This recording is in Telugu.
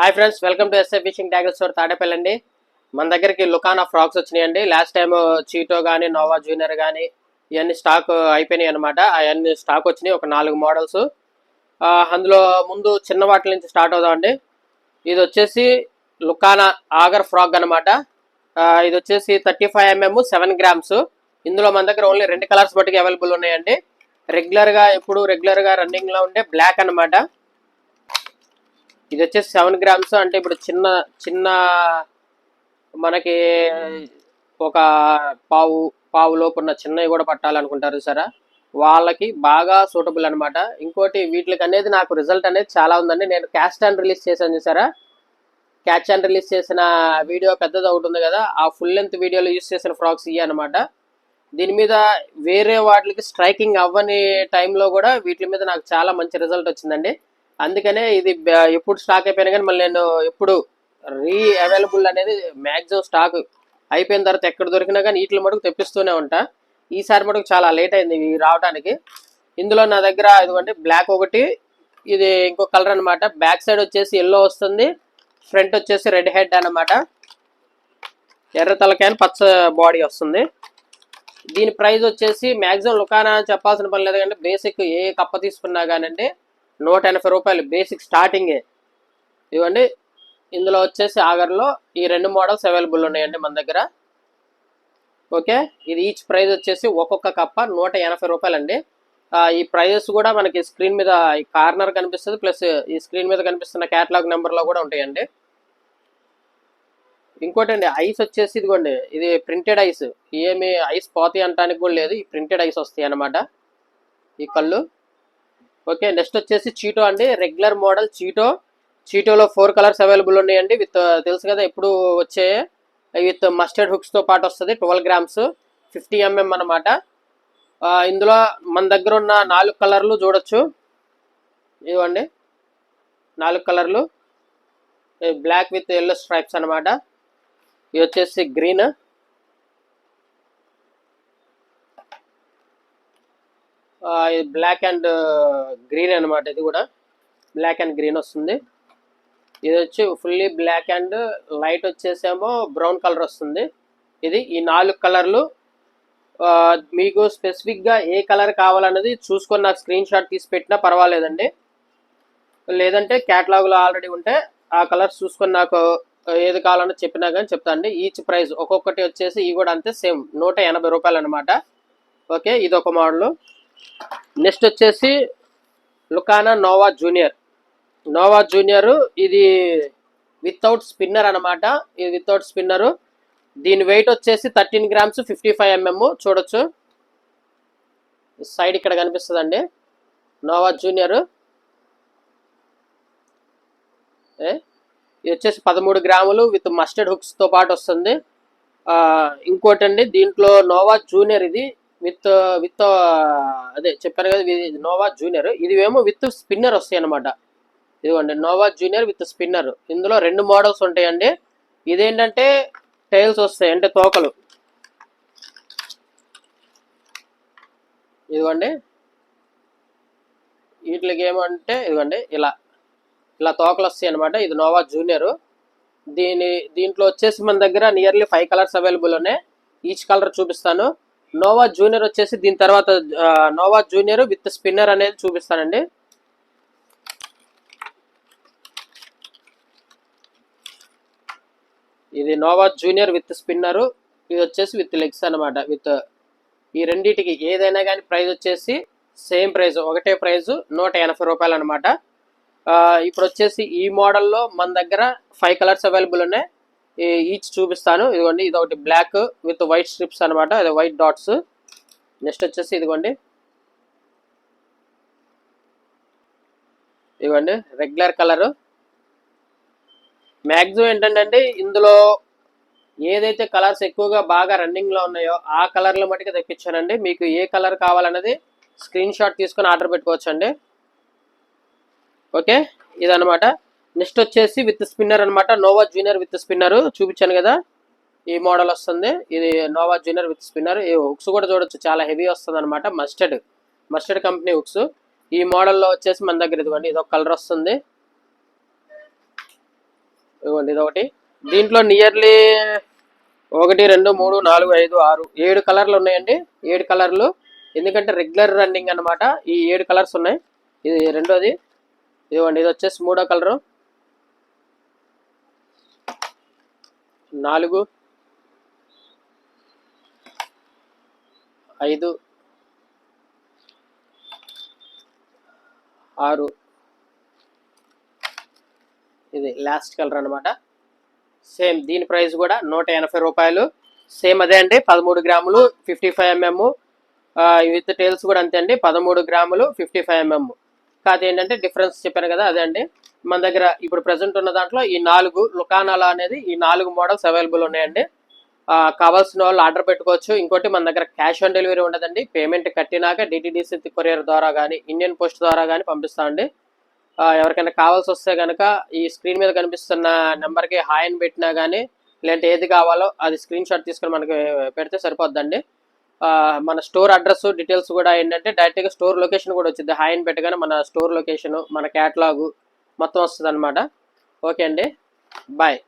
Hi friends welcome to SA fishing tackle store తాడేపల్లండి. మన దగ్గరికి లుకానా ఫ్రాక్స్ వచ్చినాయండి. లాస్ట్ టైం చీటో కానీ నోవా జూనియర్ కానీ ఇవన్నీ స్టాక్ అయిపోయినాయి అనమాట అవన్నీ స్టాక్ వచ్చినాయి ఒక నాలుగు మోడల్స్. అందులో ముందు చిన్న వాటి నుంచి స్టార్ట్ అవుదామండి. ఇది వచ్చేసి లుకానా ఆగర్ ఫ్రాక్ అనమాట ఇది వచ్చేసి thirty five mm seven grams. ఇందులో మన దగ్గర ఓన్లీ రెండు కలర్స్ బట్టి అవైలబుల్ ఉన్నాయండి. రెగ్యులర్గా ఎప్పుడు రెగ్యులర్గా రన్నింగ్లో ఉండే బ్లాక్ అన్నమాట. ఇది వచ్చేసి సెవెన్ గ్రామ్స్ అంటే ఇప్పుడు చిన్న చిన్న మనకి ఒక పావు పావు లోపున్న చిన్నవి కూడా పట్టాలనుకుంటారు సరే. వాళ్ళకి బాగా సూటబుల్ అనమాట ఇంకోటి వీటికి అనేది నాకు రిజల్ట్ అనేది చాలా ఉందండి. నేను క్యాస్ట్ అండ్ రిలీజ్ చేశాను చూసారా క్యాచ్ అండ్ రిలీజ్ చేసిన వీడియో పెద్దది ఒకటి ఉంది కదా. ఆ ఫుల్ లెంత్ వీడియోలో యూస్ చేసిన ఫ్రాక్స్ ఇవి అనమాట దీని మీద వేరే వాటికి స్ట్రైకింగ్ అవ్వని టైంలో కూడా వీటి మీద నాకు చాలా మంచి రిజల్ట్ వచ్చిందండి. అందుకనే ఇది బ- ఎప్పుడు స్టాక్ అయిపోయినా కానీ మళ్ళీ నేను ఎప్పుడు రీ అవైలబుల్ అనేది మ్యాక్సిమం స్టాక్ అయిపోయిన తర్వాత ఎక్కడ దొరికినా కానీ వీటిలో మటుకు తెప్పిస్తూనే ఉంటా. ఈసారి మటుకు చాలా లేట్ అయింది ఇవి రావడానికి ఇందులో నా దగ్గర ఇదిగోండి బ్లాక్ ఒకటి ఇది ఇంకో కలర్ అనమాట బ్యాక్ సైడ్ వచ్చేసి ఎల్లో వస్తుంది. ఫ్రంట్ వచ్చేసి రెడ్ హెడ్ అన్నమాట. ఎర్ర తలకాయని పచ్చ బాడీ వస్తుంది. దీని ప్రైస్ వచ్చేసి మ్యాక్సిమం లుకానా చెప్పాల్సిన పని లేదు కానీ బేసిక్ ఏ కప్ప తీసుకున్నా కానండి నూట ఎనభై రూపాయలు బేసిక్ స్టార్టింగే ఇవ్వండి. ఇందులో వచ్చేసి ఆగర్లో ఈ రెండు మోడల్స్ అవైలబుల్ ఉన్నాయండి మన దగ్గర. ఓకే? ఇది ఈచ్ ప్రైస్ వచ్చేసి ఒక్కొక్క కప్ప నూట ఎనభై రూపాయలండి. ఈ ప్రైజెస్ కూడా మనకి స్క్రీన్ మీద ఈ కార్నర్ కనిపిస్తుంది. ప్లస్ ఈ స్క్రీన్ మీద కనిపిస్తున్న క్యాటలాగ్ నెంబర్లో కూడా ఉంటాయండి. ఇంకోటి అండి ఐస్ వచ్చేసి ఇదిగోండి ఇది ప్రింటెడ్ ఐస్ ఏమి ఐస్ పోతాయి అంటానికి కూడా లేదు ఈ ప్రింటెడ్ ఐస్ వస్తాయి అన్నమాట. ఈ కళ్ళు. ఓకే నెక్స్ట్ వచ్చేసి చీటో అండి. రెగ్యులర్ మోడల్ చీటో చీటోలో ఫోర్ కలర్స్ అవైలబుల్ ఉన్నాయండి. విత్ uh, తెలుసు కదా ఎప్పుడు వచ్చే విత్ మస్టర్డ్ హుక్స్తో పాటు వస్తుంది. ట్వెల్వ్ గ్రామ్స్ ఫిఫ్టీ ఎంఎం అనమాట ఇందులో మన దగ్గర ఉన్న నాలుగు కలర్లు చూడొచ్చు. ఇవ్వండి నాలుగు కలర్లు. బ్లాక్ విత్ ఎల్లో స్ట్రైప్స్ అన్నమాట. ఇది వచ్చేసి గ్రీన్ బ్లాక్ అండ్ గ్రీన్ అన్నమాట ఇది కూడా. బ్లాక్ అండ్ గ్రీన్ వస్తుంది. ఇది వచ్చి ఫుల్లీ బ్లాక్ అండ్ లైట్ వచ్చేసేమో బ్రౌన్ కలర్ వస్తుంది. ఇది ఈ నాలుగు కలర్లు మీకు స్పెసిఫిక్గా ఏ కలర్ కావాలన్నది చూసుకొని నాకు స్క్రీన్ షాట్ తీసి పెట్టినా పర్వాలేదండి. లేదంటే క్యాటలాగ్లో ఆల్రెడీ ఉంటే ఆ కలర్స్ చూసుకొని నాకు ఏది కావాలన్నా చెప్పినా కానీ చెప్తా అండి. ఈచ్ ప్రైస్ ఒక్కొక్కటి వచ్చేసి ఇవి కూడా అంతే సేమ్ నూట ఎనభై రూపాయలు అనమాట ఓకే ఇది ఒక మోడల్ నెక్స్ట్ వచ్చేసి Lucana Nova junior. Nova junior ఇది వితౌట్ స్పిన్నర్ అన్నమాట. ఇది వితౌట్ స్పిన్నర్. దీని వెయిట్ వచ్చేసి thirteen grams fifty five mm చూడొచ్చు. సైడ్ ఇక్కడ కనిపిస్తుందండి. Nova junior. ఇది వచ్చేసి పదమూడు గ్రాములు విత్ మస్టర్డ్ హుక్స్తో పాటు వస్తుంది. ఇంకోటండి దీంట్లో నోవా జూనియర్ ఇది విత్ విత్ అదే చెప్పాను కదా నోవా జూనియర్. ఇది ఏమో విత్ స్పిన్నర్ వస్తాయి అనమాట ఇదిగోండి నోవా జూనియర్ విత్ స్పిన్నర్. ఇందులో రెండు మోడల్స్ ఉంటాయండి. ఇదేంటంటే టైల్స్ వస్తాయి అంటే తోకలు. ఇదిగోండి. వీటికి ఏమంటే ఇదిగోండి ఇలా ఇలా తోకలు వస్తాయి అనమాట ఇది నోవా జూనియర్. దీని దీంట్లో వచ్చేసి మన దగ్గర నియర్లీ ఫైవ్ కలర్స్ అవైలబుల్ ఉన్నాయి. ఈచ్ కలర్ చూపిస్తాను. నోవా జూనియర్ వచ్చేసి దీని తర్వాత నోవా జూనియర్ విత్ స్పిన్నర్ అనేది చూపిస్తానండి. ఇది నోవా జూనియర్ విత్ స్పిన్నర్ ఇది వచ్చేసి విత్ లెగ్స్ అన్నమాట విత్ ఈ రెండింటికి ఏదైనా కానీ ప్రైస్ వచ్చేసి సేమ్ ప్రైస్ ఒకటే ప్రైస్ నూట ఎనభై రూపాయలు అనమాట ఇప్పుడు వచ్చేసి ఈ మోడల్లో మన దగ్గర ఫైవ్ కలర్స్ అవైలబుల్ ఉన్నాయి. ఈచ్ చూపిస్తాను. ఇదిగోండి ఇది ఒకటి బ్లాక్ విత్ వైట్ స్ట్రిప్స్ అనమాట అది వైట్ డాట్స్ నెక్స్ట్ వచ్చేసి ఇదిగోండి. ఇదిగోండి రెగ్యులర్ కలర్ మ్యాక్సిమం ఏంటంటే ఇందులో ఏదైతే కలర్స్ ఎక్కువగా బాగా రన్నింగ్లో ఉన్నాయో ఆ కలర్లు మటుకు తెప్పించానండి. మీకు ఏ కలర్ కావాలన్నది స్క్రీన్ షాట్ తీసుకొని ఆర్డర్ పెట్టుకోవచ్చండి. ఓకే ఇదన్నమాట. నెక్స్ట్ వచ్చేసి విత్ స్పిన్నర్ అన్నమాట. Nova junior with spinner. చూపించాను కదా. ఈ మోడల్ వస్తుంది? ఇది నోవా జూనియర్ విత్ స్పిన్నర్. ఈ హుక్స్ కూడా చూడొచ్చు. చాలా హెవీ వస్తుంది అనమాట మస్టర్డ్. Mustard company hooks. ఈ మోడల్లో వచ్చేసి మన దగ్గర ఇదిగోండి ఇది ఒక కలర్ వస్తుంది. ఇదిగోండి ఇదొకటి. దీంట్లో నియర్లీ ఒకటి రెండు మూడు నాలుగు ఐదు ఆరు ఏడు కలర్లు ఉన్నాయండి. ఏడు కలర్లు. ఎందుకంటే రెగ్యులర్ రన్నింగ్ అన్నమాట. ఈ ఏడు కలర్స్ ఉన్నాయి. ఇది రెండోది. ఇదిగోండి ఇది వచ్చేసి మూడో కలరు. నాలుగు. ఐదు. ఆరు. ఇది లాస్ట్ కలర్ అనమాట సేమ్ దీని ప్రైస్ కూడా నూట ఎనభై రూపాయలు. సేమ్ అదే అండి పదమూడు గ్రాములు fifty five MM with tails కూడా అంతే అండి పదమూడు గ్రాములు ఫిఫ్టీ ఫైవ్ ఎంఎం కాదు ఏంటంటే డిఫరెన్స్ చెప్పాను కదా అదే అండి. మన దగ్గర ఇప్పుడు ప్రజెంట్ ఉన్న దాంట్లో ఈ నాలుగు లుకానాలా అనేది ఈ నాలుగు మోడల్స్ అవైలబుల్ ఉన్నాయండి. కావాల్సిన వాళ్ళు ఆర్డర్ పెట్టుకోవచ్చు. ఇంకోటి మన దగ్గర క్యాష్ ఆన్ డెలివరీ ఉండదండి. పేమెంట్ కట్టినాక డిటిడిసి కొరియర్ ద్వారా కానీ ఇండియన్ పోస్ట్ ద్వారా కానీ పంపిస్తామండి ఎవరికైనా కావాల్సి వస్తే కనుక ఈ స్క్రీన్ మీద కనిపిస్తున్న నెంబర్కి హాయ్ అని పెట్టినా కానీ లేదంటే ఏది కావాలో అది స్క్రీన్ షాట్ తీసుకొని మనకి పెడితే సరిపోద్దండి. మన స్టోర్ అడ్రస్ డీటెయిల్స్ కూడా ఏంటంటే డైరెక్ట్గా స్టోర్ లొకేషన్ కూడా వచ్చింది హాయ్ అని పెట్టగానే మన స్టోర్ లొకేషన్ మన క్యాటలాగు మొత్తం వస్తుంది అనమాట ఓకే అండి. బాయ్